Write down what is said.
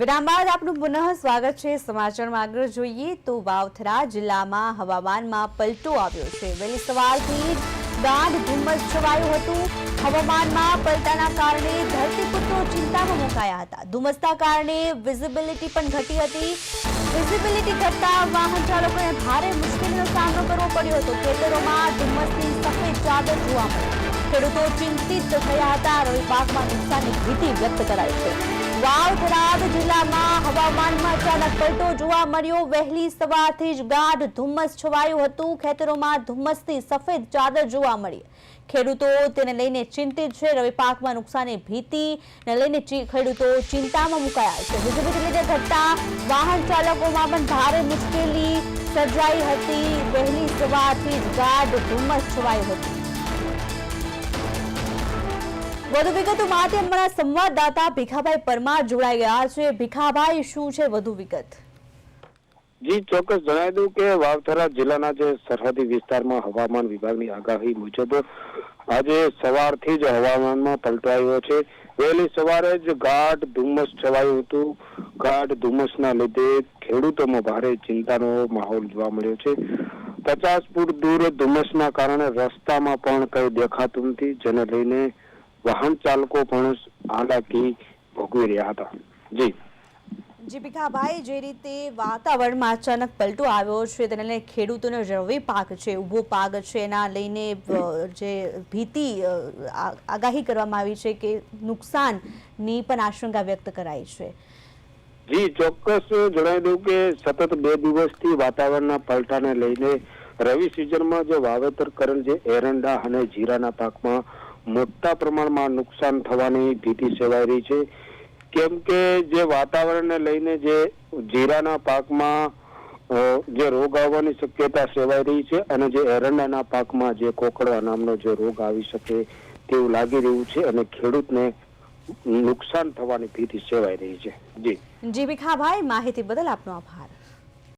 વિરામ બાદ આપનું પુનઃ સ્વાગત છે. સમાચારમાં આગળ જોઈએ તો વાવથરા જિલ્લામાં હવામાનમાં પલટો આવ્યો છે. વહેલી સવારથી ગાઢ ધુમ્મસ છવાયું હતું. હવામાનમાં પલટાના કારણે ધરતીપુત્રો ચિંતામાં મુકાયા હતા. ધુમ્મસના કારણે વિઝિબિલિટી પણ ઘટી હતી. વિઝિબિલિટી ઘટતા વાહન ચાલકોને ભારે મુશ્કેલીનો સામનો કરવો પડ્યો હતો. ખેતરોમાં ધુમ્મસની સફેદ ચાદર જોવા મળી. ખેડૂતો ચિંતિત થયા હતા. રવિ પાકમાં નુકસાનની ભીતિ વ્યક્ત કરાઈ છે. વાવ જિલ્લામાં હવામાનમાં અચાનક પલટો જોવા મળ્યો. વહેલી સવારથી જ ગાઢ ધુમ્મસ છવાયું હતું. ખેતરોમાં ધુમ્મસથી સફેદ ચાદર જોવા મળી. ખેડૂતો તેને લઈને ચિંતિત છે. રવિ પાકમાં નુકસાની ભીતિને લઈને ખેડૂતો ચિંતામાં મુકાયા છે. વિઝિબિલિટી લીધે ઘટતા વાહન ચાલકોમાં પણ ભારે મુશ્કેલી સર્જાઈ હતી. વહેલી સવારથી જ ગાઢ ધુમ્મસ છવાયું હતું. વધુ વિગતો માટે અમારા સંવાદદાતા ભીખાભાઈ પરમાર જોડાઈ ગયા છે. ભીખાભાઈ, શું છે વધુ વિગત? જી, ચોક્કસ જણાવી દઉં કે વાવથરા જિલ્લાના જે સરહદી વિસ્તારમાં હવામાન વિભાગની આગાહી મુજબ આજે સવારથી જ હવામાનમાં પલટો આવ્યો છે. વહેલી સવારે જ ગાઢ ધુમ્મસ છવાયું હતું. ગાઢ ધુમ્મસના લીધે ખેડૂતોમાં ભારે ચિંતાનો માહોલ જોવા મળ્યો છે. પચાસ ફૂટ દૂર ધુમ્મસના કારણે રસ્તામાં પણ કઈ દેખાતું નથી. જેને લઈને વાહન ચાલકો પણ હાલાકી ભોગવી રહ્યા હતા. જી. જી ભીખાભાઈ જે રીતે વાતાવરણમાં અચાનક પલટો આવ્યો છે તેને લઈને ખેડૂતોનો રવિ પાક છે ઊભો પાક છે એના લઈને જે ભીતિ આગાહી કરવામાં આવી છે કે નુકસાનની પણ આશંકા વ્યક્ત કરાઈ છે. જી ચોક્કસ જણાવી દઉં કે સતત બે દિવસથી વાતાવરણના પલટાને લઈને રવિ સિઝનમાં જે વાવેતર કરેલ છે એરંડા અને જીરાના પાકમાં મોટા પ્રમાણમાં નુકસાન થવાની ભીતિ સેવાઈ રહી છે. કેમ કે જે વાતાવરણને લઈને જે જીરાના પાકમાં જે રોગ આવવાની શક્યતા સેવાઈ રહી છે અને જે એરંડાના પાકમાં જે કોકડવા નામનો જે રોગ આવી શકે તેવું લાગી રહ્યું છે અને ખેડૂતને નુકસાન થવાની ભીતિ સેવાઈ રહી છે. જી. જી, ભીખાભાઈ, માહિતી બદલ આપનો આભાર.